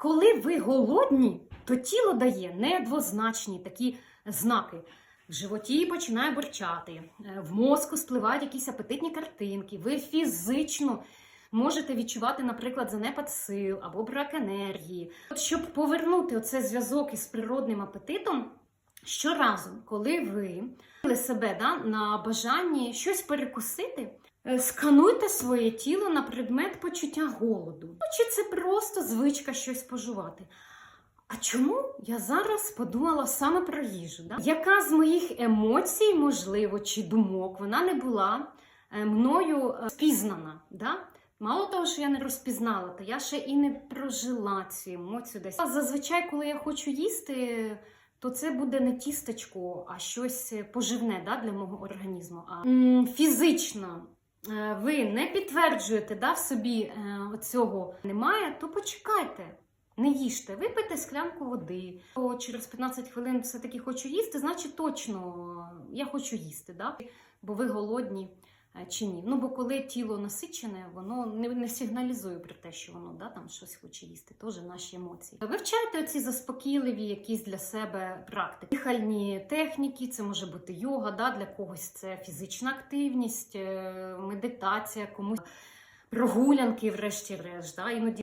Коли ви голодні, то тіло дає недвозначні такі знаки. В животі починає бурчати, е, в мозку спливають якісь апетитні картинки. Ви фізично можете відчувати, наприклад, занепад сил або брак енергії. От щоб повернути оцей зв'язок із природним апетитом, щоразу, коли ви себе да, на бажанні щось перекусити, скануйте своє тіло на предмет почуття голоду. Ну, чи це просто звичка щось споживати? А чому я зараз подумала саме про їжу? Да? Яка з моїх емоцій, можливо, чи думок, вона не була е, мною е, спізнана? Да? Мало того, що я не розпізнала, то я ще і не прожила цю емоцію десь. Зазвичай, коли я хочу їсти, то це буде не тістечко, а щось поживне да, для мого організму. А м, фізично е, ви не підтверджуєте да, в собі е, оцього немає, то почекайте. Не їжте, випийте склянку води. то через 15 хвилин все-таки хочу їсти, значить точно я хочу їсти, да? бо ви голодні е, чи ні. Ну, бо коли тіло насичене, воно не, не сигналізує про те, що воно да, там щось хоче їсти, теж наші емоції. Вивчайте оці заспокійливі якісь для себе практики. Дихальні техніки, це може бути йога, да? для когось це фізична активність, е, медитація, комусь прогулянки, врешті-решт. Да? Іноді